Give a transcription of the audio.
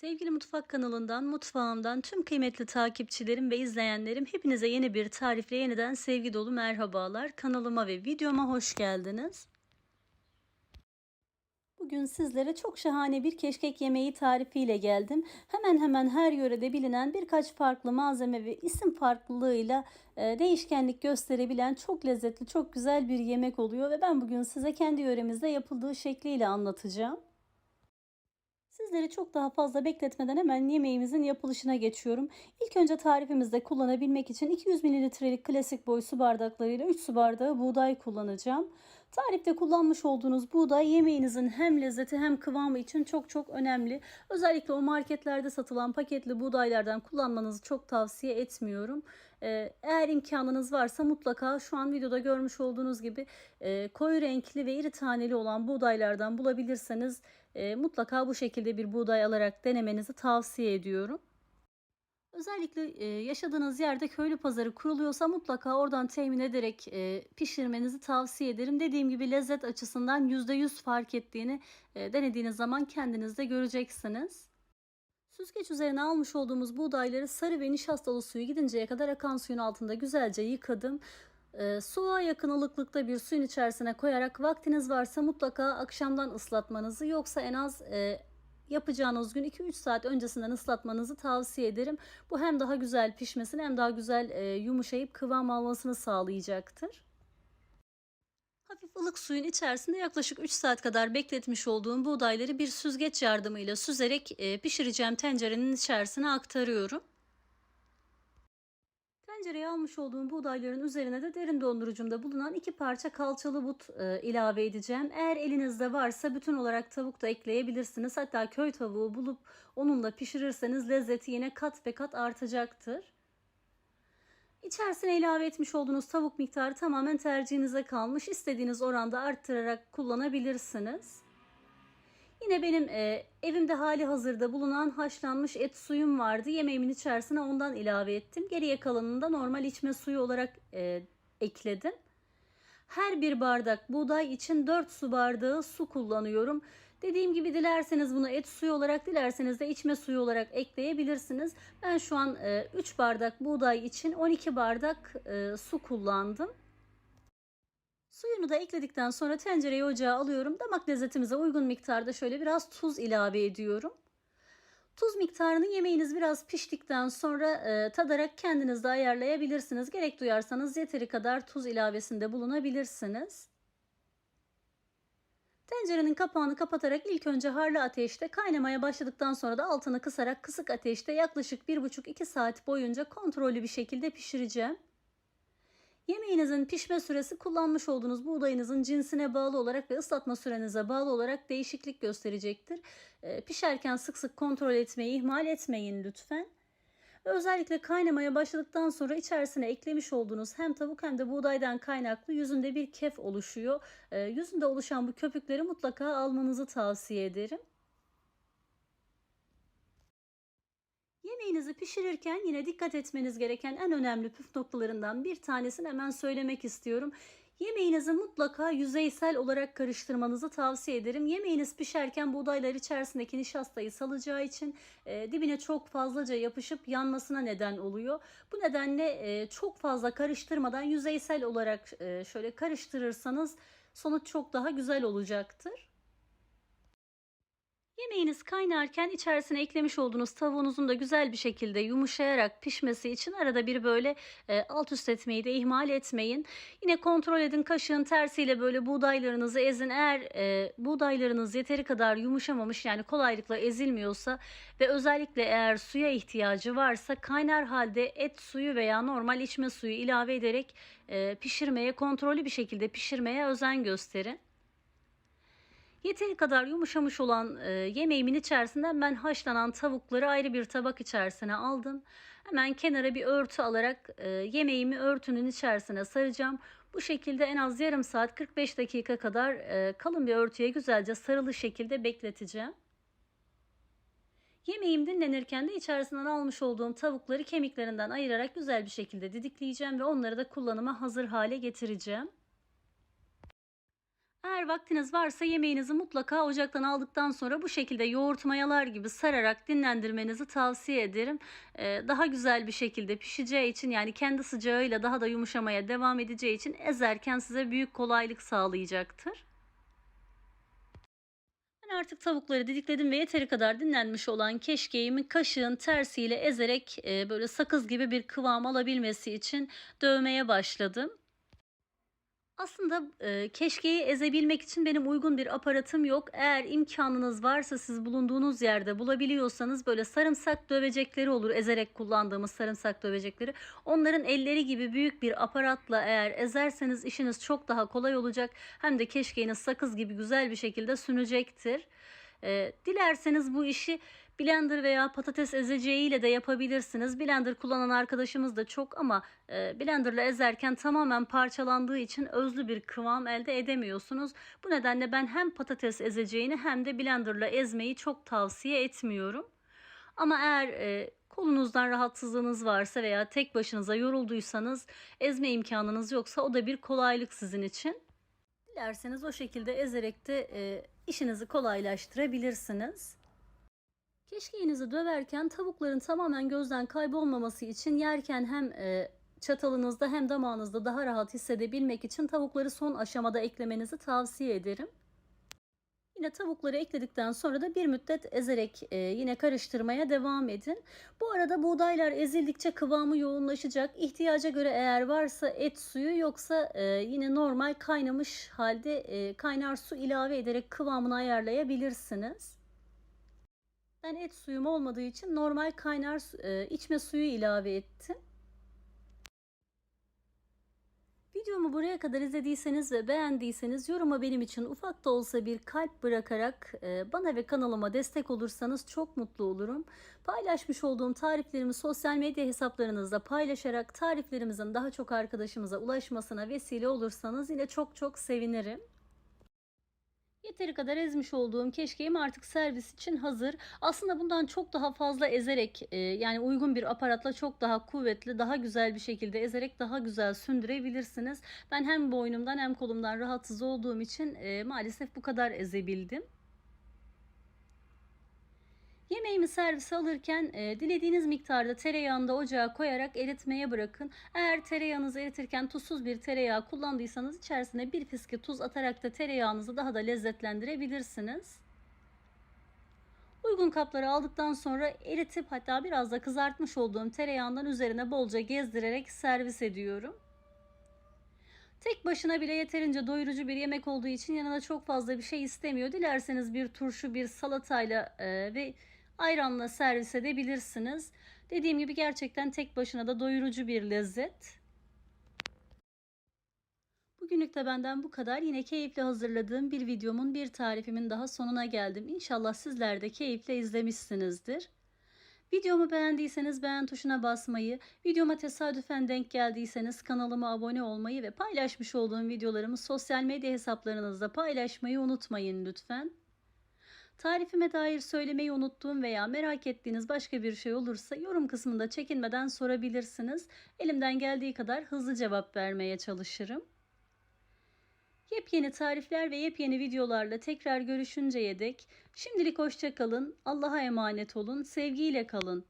Sevgili Mutfak kanalından, mutfağımdan tüm kıymetli takipçilerim ve izleyenlerim hepinize yeni bir tarifle yeniden sevgi dolu merhabalar. Kanalıma ve videoma hoş geldiniz. Bugün sizlere çok şahane bir keşkek yemeği tarifiyle geldim. Hemen hemen her yörede bilinen birkaç farklı malzeme ve isim farklılığıyla e, değişkenlik gösterebilen çok lezzetli, çok güzel bir yemek oluyor ve ben bugün size kendi yöremizde yapıldığı şekliyle anlatacağım. Sizleri çok daha fazla bekletmeden hemen yemeğimizin yapılışına geçiyorum. İlk önce tarifimizde kullanabilmek için 200 mililitrelik klasik boy su bardaklarıyla 3 su bardağı buğday kullanacağım. Tarifte kullanmış olduğunuz buğday yemeğinizin hem lezzeti hem kıvamı için çok çok önemli. Özellikle o marketlerde satılan paketli buğdaylardan kullanmanızı çok tavsiye etmiyorum. Ee, eğer imkanınız varsa mutlaka şu an videoda görmüş olduğunuz gibi e, koyu renkli ve iri taneli olan buğdaylardan bulabilirseniz e, mutlaka bu şekilde bir buğday alarak denemenizi tavsiye ediyorum. Özellikle e, yaşadığınız yerde köylü pazarı kuruluyorsa mutlaka oradan temin ederek pişirmenizi tavsiye ederim. Dediğim gibi lezzet açısından %100 fark ettiğini denediğiniz zaman kendiniz de göreceksiniz. Süzgeç üzerine almış olduğumuz buğdayları sarı ve nişastalı suyu gidinceye kadar akan suyun altında güzelce yıkadım. E, soğuğa yakın ılıklıkta bir suyun içerisine koyarak vaktiniz varsa mutlaka akşamdan ıslatmanızı yoksa en az e, yapacağınız gün 2-3 saat öncesinden ıslatmanızı tavsiye ederim. Bu hem daha güzel pişmesini hem daha güzel e, yumuşayıp kıvam almasını sağlayacaktır. Hafif ılık suyun içerisinde yaklaşık 3 saat kadar bekletmiş olduğum buğdayları bir süzgeç yardımıyla süzerek e, pişireceğim tencerenin içerisine aktarıyorum. Tencereye almış olduğum buğdayların üzerine de derin dondurucumda bulunan iki parça kalçalı but e, ilave edeceğim. Eğer elinizde varsa bütün olarak tavuk da ekleyebilirsiniz. Hatta köy tavuğu bulup onunla pişirirseniz lezzeti yine kat ve kat artacaktır. İçerisine ilave etmiş olduğunuz tavuk miktarı tamamen tercihinize kalmış. İstediğiniz oranda arttırarak kullanabilirsiniz. Yine benim e, evimde hali hazırda bulunan haşlanmış et suyum vardı. Yemeğimin içerisine ondan ilave ettim. Geriye kalanını da normal içme suyu olarak e, ekledim. Her bir bardak buğday için 4 su bardağı su kullanıyorum. Dediğim gibi dilerseniz bunu et suyu olarak dilerseniz de içme suyu olarak ekleyebilirsiniz. Ben şu an e, 3 bardak buğday için 12 bardak e, su kullandım. Suyunu da ekledikten sonra tencereyi ocağa alıyorum. Damak lezzetimize uygun miktarda şöyle biraz tuz ilave ediyorum. Tuz miktarını yemeğiniz biraz piştikten sonra e, tadarak kendiniz de ayarlayabilirsiniz. Gerek duyarsanız yeteri kadar tuz ilavesinde bulunabilirsiniz. Tencerenin kapağını kapatarak ilk önce harlı ateşte kaynamaya başladıktan sonra da altını kısarak kısık ateşte yaklaşık 1,5-2 saat boyunca kontrollü bir şekilde pişireceğim. Yemeğinizin pişme süresi kullanmış olduğunuz buğdayınızın cinsine bağlı olarak ve ıslatma sürenize bağlı olarak değişiklik gösterecektir. E, pişerken sık sık kontrol etmeyi ihmal etmeyin lütfen. Özellikle kaynamaya başladıktan sonra içerisine eklemiş olduğunuz hem tavuk hem de buğdaydan kaynaklı yüzünde bir kef oluşuyor. E, yüzünde oluşan bu köpükleri mutlaka almanızı tavsiye ederim. Yemeğinizi pişirirken yine dikkat etmeniz gereken en önemli püf noktalarından bir tanesini hemen söylemek istiyorum. Yemeğinizi mutlaka yüzeysel olarak karıştırmanızı tavsiye ederim. Yemeğiniz pişerken buğdaylar içerisindeki nişastayı salacağı için e, dibine çok fazlaca yapışıp yanmasına neden oluyor. Bu nedenle e, çok fazla karıştırmadan yüzeysel olarak e, şöyle karıştırırsanız sonuç çok daha güzel olacaktır. Yemeğiniz kaynarken içerisine eklemiş olduğunuz tavuğunuzun da güzel bir şekilde yumuşayarak pişmesi için arada bir böyle e, alt üst etmeyi de ihmal etmeyin. Yine kontrol edin kaşığın tersiyle böyle buğdaylarınızı ezin. Eğer e, buğdaylarınız yeteri kadar yumuşamamış yani kolaylıkla ezilmiyorsa ve özellikle eğer suya ihtiyacı varsa kaynar halde et suyu veya normal içme suyu ilave ederek e, pişirmeye kontrollü bir şekilde pişirmeye özen gösterin. Yeteri kadar yumuşamış olan e, yemeğimin içerisinden ben haşlanan tavukları ayrı bir tabak içerisine aldım. Hemen kenara bir örtü alarak e, yemeğimi örtünün içerisine saracağım. Bu şekilde en az yarım saat 45 dakika kadar e, kalın bir örtüye güzelce sarılı şekilde bekleteceğim. Yemeğim dinlenirken de içerisinden almış olduğum tavukları kemiklerinden ayırarak güzel bir şekilde didikleyeceğim ve onları da kullanıma hazır hale getireceğim. Eğer vaktiniz varsa yemeğinizi mutlaka ocaktan aldıktan sonra bu şekilde yoğurt mayalar gibi sararak dinlendirmenizi tavsiye ederim. Ee, daha güzel bir şekilde pişeceği için yani kendi sıcağıyla daha da yumuşamaya devam edeceği için ezerken size büyük kolaylık sağlayacaktır. Ben artık tavukları didikledim ve yeteri kadar dinlenmiş olan keşkeğimi kaşığın tersiyle ezerek e, böyle sakız gibi bir kıvam alabilmesi için dövmeye başladım. Aslında e, keşkeği ezebilmek için benim uygun bir aparatım yok. Eğer imkanınız varsa siz bulunduğunuz yerde bulabiliyorsanız böyle sarımsak dövecekleri olur. Ezerek kullandığımız sarımsak dövecekleri. Onların elleri gibi büyük bir aparatla eğer ezerseniz işiniz çok daha kolay olacak. Hem de keşkeğiniz sakız gibi güzel bir şekilde sünecektir. E, dilerseniz bu işi blender veya patates ezeceğiyle de yapabilirsiniz. Blender kullanan arkadaşımız da çok ama e, blenderla ezerken tamamen parçalandığı için özlü bir kıvam elde edemiyorsunuz. Bu nedenle ben hem patates ezeceğini hem de blenderla ezmeyi çok tavsiye etmiyorum. Ama eğer e, kolunuzdan rahatsızlığınız varsa veya tek başınıza yorulduysanız ezme imkanınız yoksa o da bir kolaylık sizin için. Dilerseniz o şekilde ezerek de e, işinizi kolaylaştırabilirsiniz. Keşkeğinizi döverken tavukların tamamen gözden kaybolmaması için yerken hem e, çatalınızda hem damağınızda daha rahat hissedebilmek için tavukları son aşamada eklemenizi tavsiye ederim. Yine tavukları ekledikten sonra da bir müddet ezerek e, yine karıştırmaya devam edin. Bu arada buğdaylar ezildikçe kıvamı yoğunlaşacak. İhtiyaca göre eğer varsa et suyu yoksa e, yine normal kaynamış halde e, kaynar su ilave ederek kıvamını ayarlayabilirsiniz. Ben et suyum olmadığı için normal kaynar e, içme suyu ilave ettim. Videomu buraya kadar izlediyseniz ve beğendiyseniz yoruma benim için ufak da olsa bir kalp bırakarak e, bana ve kanalıma destek olursanız çok mutlu olurum. Paylaşmış olduğum tariflerimi sosyal medya hesaplarınızda paylaşarak tariflerimizin daha çok arkadaşımıza ulaşmasına vesile olursanız yine çok çok sevinirim. Yeteri kadar ezmiş olduğum keşkeğim artık servis için hazır. Aslında bundan çok daha fazla ezerek e, yani uygun bir aparatla çok daha kuvvetli, daha güzel bir şekilde ezerek daha güzel sündürebilirsiniz. Ben hem boynumdan hem kolumdan rahatsız olduğum için e, maalesef bu kadar ezebildim. Yemeğimi servise alırken e, dilediğiniz miktarda tereyağını da ocağa koyarak eritmeye bırakın. Eğer tereyağınızı eritirken tuzsuz bir tereyağı kullandıysanız içerisine bir fiske tuz atarak da tereyağınızı daha da lezzetlendirebilirsiniz. Uygun kapları aldıktan sonra eritip hatta biraz da kızartmış olduğum tereyağından üzerine bolca gezdirerek servis ediyorum. Tek başına bile yeterince doyurucu bir yemek olduğu için yanına çok fazla bir şey istemiyor. Dilerseniz bir turşu, bir salatayla e, ve ayranla servis edebilirsiniz. Dediğim gibi gerçekten tek başına da doyurucu bir lezzet. Bugünlük de benden bu kadar. Yine keyifle hazırladığım bir videomun, bir tarifimin daha sonuna geldim. İnşallah sizler de keyifle izlemişsinizdir. Videomu beğendiyseniz beğen tuşuna basmayı, videoma tesadüfen denk geldiyseniz kanalıma abone olmayı ve paylaşmış olduğum videolarımı sosyal medya hesaplarınızda paylaşmayı unutmayın lütfen. Tarifime dair söylemeyi unuttuğum veya merak ettiğiniz başka bir şey olursa yorum kısmında çekinmeden sorabilirsiniz. Elimden geldiği kadar hızlı cevap vermeye çalışırım. Yepyeni tarifler ve yepyeni videolarla tekrar görüşünceye dek şimdilik hoşçakalın, Allah'a emanet olun, sevgiyle kalın.